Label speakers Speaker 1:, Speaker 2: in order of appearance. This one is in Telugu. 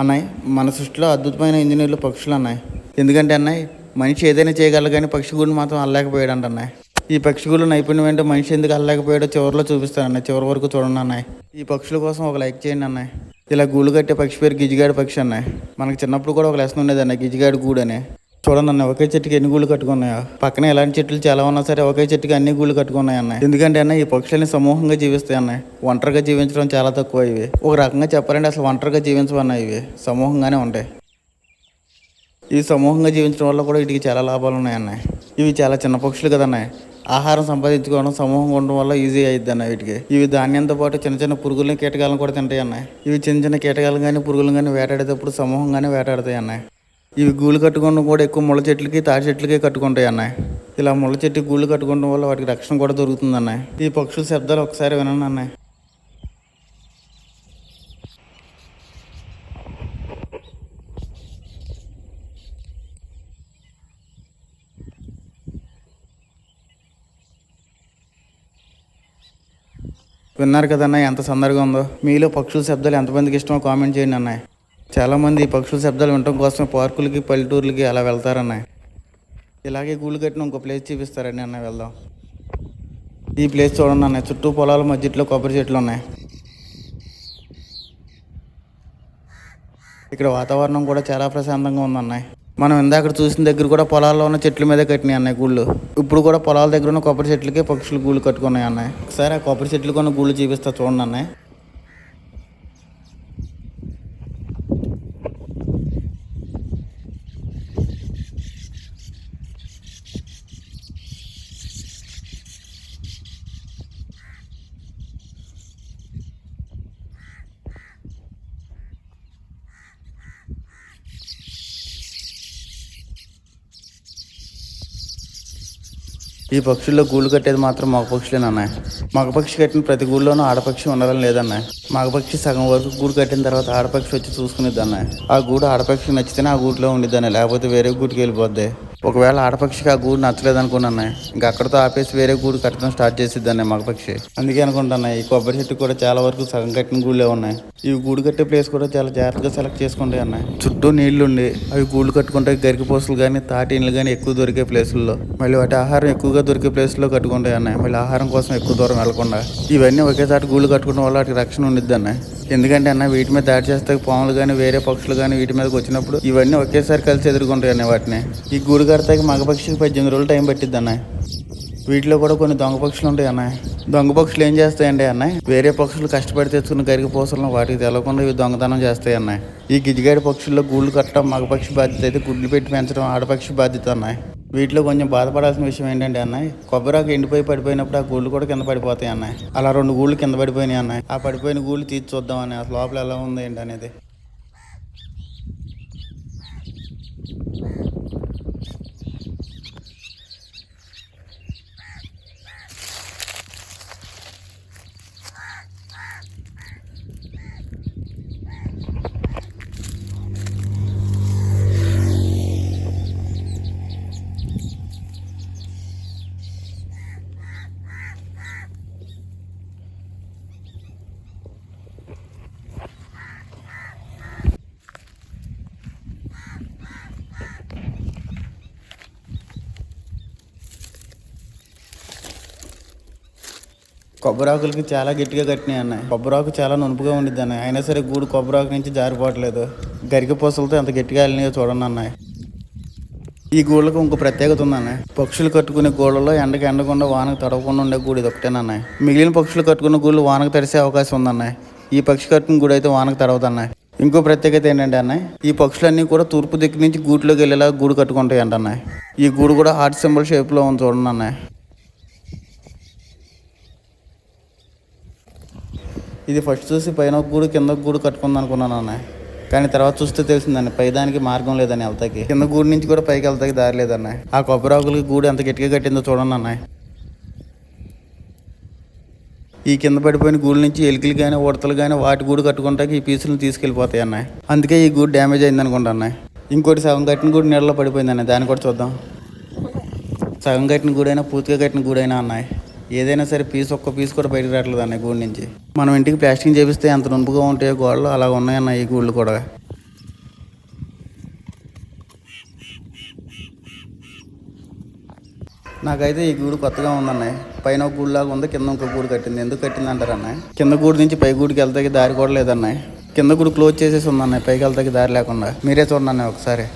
Speaker 1: అన్నాయి మన సృష్టిలో అద్భుతమైన ఇంజనీర్లు పక్షులు అన్నాయి ఎందుకంటే అన్నాయి మనిషి ఏదైనా చేయగలరు కానీ పక్షి గూడు మాత్రం అల్లలేకపోయాడు అంటన్నాయి ఈ పక్షి గూడు నైపుణ్యం ఏంటో మనిషి ఎందుకు అల్లలేకపోయాడో చివరిలో చూపిస్తానన్నాయి చివరి వరకు చూడండి అన్నాయి ఈ పక్షుల కోసం ఒక లైక్ చేయండి అన్నాయి ఇలా గూళ్ళు కట్టే పక్షి పేరు గిజిగాడి పక్షి అన్నాయి మనకి చిన్నప్పుడు కూడా ఒక లెసన్ ఉండేది అన్న గిజిగాడి గూడు అని. చూడండి అన్న ఒకే చెట్టుకి ఎన్ని గూళ్ళు కట్టుకున్నాయా? పక్కన ఎలాంటి చెట్లు చాలా ఉన్నా సరే ఒకే చెట్టుకి అన్ని గూళ్ళు కట్టుకున్నాయి అన్నాయి ఎందుకంటే అన్న ఈ పక్షులని సమూహంగా జీవిస్తాయి అన్నాయి ఒంటరిగా జీవించడం చాలా తక్కువ ఇవి. ఒక రకంగా చెప్పాలంటే అసలు ఒంటరిగా జీవించమన్నాయి ఇవి. సమూహంగానే ఉంటాయి. ఇవి సమూహంగా జీవించడం వల్ల కూడా వీటికి చాలా లాభాలు ఉన్నాయన్నాయి ఇవి చాలా చిన్న పక్షులు కదన్నాయి ఆహారం సంపాదించుకోవడం సమూహంగా ఉండడం వల్ల ఈజీ అయ్యిద్ది అన్న వీటికి. ఇవి ధాన్యంతో పాటు చిన్న చిన్న పురుగులను కీటకాలను కూడా తింటాయి అన్నాయి ఇవి చిన్న చిన్న కీటకాలు కానీ పురుగులు కానీ వేటాడేటప్పుడు సమూహంగానే వేటాడతాయి అన్నాయి ఇవి గూళ్ళు కట్టుకోవడం కూడా ఎక్కువ ముళ్ళ చెట్లకి తాటి చెట్లకి కట్టుకుంటాయి అన్నాయి ఇలా ముళ్ళ చెట్టుకి గూళ్ళు కట్టుకోవడం వల్ల వాటికి రక్షణ కూడా దొరుకుతుంది అన్నాయి ఈ పక్షుల శబ్దాలు ఒకసారి వినండి అన్నాయి విన్నారు కదన్నా ఎంత సందడిగా ఉందో. మీలో పక్షుల శబ్దాలు ఎంతమందికి ఇష్టమో కామెంట్ చేయండి అన్నాయి చాలామంది పక్షుల శబ్దాలు వినటం కోసం పార్కులకి పల్లెటూర్లకి అలా వెళ్తారన్నాయి. ఇలాగే గూళ్ళు కట్టిన ఇంకో ప్లేస్ చూపిస్తారండి అన్న వెళ్దాం. ఈ ప్లేస్ చూడండి అన్న చుట్టూ పొలాల మధ్యలో కొబ్బరి చెట్లు ఉన్నాయి. ఇక్కడ వాతావరణం కూడా చాలా ప్రశాంతంగా ఉందన్నాయి మనం ఇందాక చూసిన దగ్గర కూడా పొలాల్లో ఉన్న చెట్ల మీద కట్టినాయి అన్నాయి గూళ్ళు. ఇప్పుడు కూడా పొలాల దగ్గర ఉన్న కొబ్బరి చెట్లకే పక్షులు గూళ్ళు కట్టుకున్నాయి అన్నాయి ఒకసారి ఆ కొబ్బరి చెట్లు కొన్న గూళ్ళు చూపిస్తా చూడండి అన్నాయి ఈ పక్షుల్లో గూళ్ళు కట్టేది మాత్రం మగ పక్షులేనన్నాయి మగపక్షి కట్టిన ప్రతి గూళ్ళోనూ ఆడపక్షి ఉండడం లేదన్నాయి మగపక్షి సగం వరకు గూడు కట్టిన తర్వాత ఆడపక్షి వచ్చి చూసుకునేది అన్నాయి ఆ గూడు ఆడపక్షికి నచ్చితేనే ఆ గూట్లో ఉండిద్దాన్ని లేకపోతే వేరే గూటికి వెళ్ళిపోద్ది. ఒకవేళ ఆడపక్షికి ఆ గూడు నచ్చలేదు అనుకున్నాయి ఇంకా అక్కడతో ఆపేసి వేరే గూడు కట్టడం స్టార్ట్ చేసిద్దాన్ని మగపక్షి. అందుకే అనుకుంటున్నాయి ఈ కొబ్బరి చెట్టు కూడా చాలా వరకు సగం కట్టిన గూళ్ళే ఉన్నాయి. ఇవి గూడు కట్టే ప్లేస్ కూడా చాలా జాగ్రత్తగా సెలెక్ట్ చేసుకుంటాయి అన్నాయి చుట్టూ నీళ్ళుండి అవి గూళ్ళు కట్టుకుంటే గరికిపోసలు కానీ తాటిన్లు కానీ ఎక్కువ దొరికే ప్లేసుల్లో మళ్ళీ వాటి ఆహారం ఎక్కువగా దొరికే ప్లేస్లో కట్టుకుంటాయి అన్నాయి మళ్ళీ ఆహారం కోసం ఎక్కువ దూరం వెళ్ళకుండా ఇవన్నీ ఒకేసారి గూళ్ళు కట్టుకోవడం వల్ల వాటికి రక్షణ ఉండిద్ది అన్నాయి ఎందుకంటే అన్న వీటి మీద దాడి చేస్తే పాములు కానీ వేరే పక్షులు కానీ వీటి మీదకి వచ్చినప్పుడు ఇవన్నీ ఒకేసారి కలిసి ఎదుర్కొంటాయి అన్న వాటిని. ఈ గూడు కడతాకి మగ పక్షికి పద్దెనిమిది రోజులు టైం పట్టిద్ది అన్న. వీటిలో కూడా కొన్ని దొంగ పక్షులు ఉంటాయి అన్న. దొంగ పక్షులు ఏం చేస్తాయండి అన్న? వేరే పక్షులు కష్టపడి తెచ్చుకున్న గరిక పూసలను వాటికి తెలవకుండా ఇవి దొంగతనం చేస్తాయి అన్న. ఈ గిజిగాడి పక్షుల్లో గూళ్ళు కట్టడం మగ పక్షి బాధ్యత అయితే గుడ్లు పెట్టి పెంచడం ఆడపక్షి బాధ్యత అన్నాయి వీటిలో కొంచెం బాధపడాల్సిన విషయం ఏంటంటే అన్నయ్య కొబ్బరాకు ఎండిపోయి పడిపోయినప్పుడు ఆ గూళ్ళు కూడా కింద పడిపోతాయి అన్నయ్య. అలా రెండు గూళ్ళు కింద పడిపోయినాయి అన్నయ్య. ఆ పడిపోయిన గూళ్ళు తీర్చి చూద్దాం అసలు లోపల ఎలా ఉంది ఏంటి అనేది కొబ్బరాకులకి చాలా గట్టిగా కట్టినాయి అన్నాయి కొబ్బరాకు చాలా నునుపుగా ఉండిద్ది అన్న. అయినా సరే గూడు కొబ్బరాకు నుంచి జారిపోవట్లేదు. గరిక పూసలతో ఎంత గట్టిగా వెళ్ళినాయో చూడండి అన్నాయి ఈ గూళ్ళకు ఇంకో ప్రత్యేకత ఉందన్నాయి పక్షులు కట్టుకునే గూళ్ళలో ఎండకి ఎండకుండా వానకు తడవకుండా ఉండే గూడు ఇది ఒకటేనన్నాయి మిగిలిన పక్షులు కట్టుకున్న గూళ్ళు వానకు తడిసే అవకాశం ఉందన్నాయి ఈ పక్షి కట్టుకున్న గూడు అయితే వానకు తడవదన్నాయి ఇంకో ప్రత్యేకత ఏంటంటే అన్నాయి ఈ పక్షులన్నీ కూడా తూర్పు దిక్కు నుంచి గూట్లోకి వెళ్ళేలా గూడు కట్టుకుంటాయి అంటన్నాయి ఈ గూడు కూడా హార్ట్ సింబల్ షేప్లో ఉంది చూడండి అన్నాయి ఇది ఫస్ట్ చూసి పైన ఒక గూడు కింద ఒక గూడు కట్టుకుంది అనుకున్నాను అన్న. కానీ తర్వాత చూస్తే తెలిసిందండి పైదానికి మార్గం లేదని వెళ్తాకి. కింద గూడు నుంచి కూడా పైకి వెళ్తాకి దారి లేదన్న. ఆ కొబ్బరాకులకి గూడు ఎంత గట్టిగా కట్టిందో చూడండి అన్న. ఈ కింద పడిపోయిన గూడు నుంచి ఎలుకలు కానీ ఉడతలు కానీ వాటి గూడు కట్టుకుంటాకి ఈ పీసులను తీసుకెళ్ళిపోతాయి అన్నాయి అందుకే ఈ గూడు డ్యామేజ్ అయింది అనుకుంటా ఇంకోటి సగం కట్టిన గూడు నీళ్ళలో పడిపోయింది దాన్ని కూడా చూద్దాం. సగం కట్టిన గూడైనా పూర్తిగా కట్టిన గూడైనా అన్నాయి ఏదైనా సరే పీస్ ఒక్క పీస్ కూడా బయటకు రావట్లేదు అన్నయ్య గూడు నుంచి. మనం ఇంటికి ప్లాస్టింగ్ చేపిస్తే ఎంత నుంపుగా ఉంటాయో గోడలు అలా ఉన్నాయన్న ఈ గుళ్ళు కూడా. నాకైతే ఈ గూడు కొత్తగా ఉందన్నాయి పైన ఒక గూడులాగా ఉంది కింద ఇంకో గూడు కట్టింది. ఎందుకు కట్టింది అంటారన్నయ్య కింద గూడు నుంచి పై గూడికి వెళ్తాకి దారి కూడా లేదన్నాయి కింద గూడు క్లోజ్ చేసేసి ఉందన్నాయి పైకి వెళ్తాకి దారి లేకుండా. మీరే చూడండి ఒకసారి.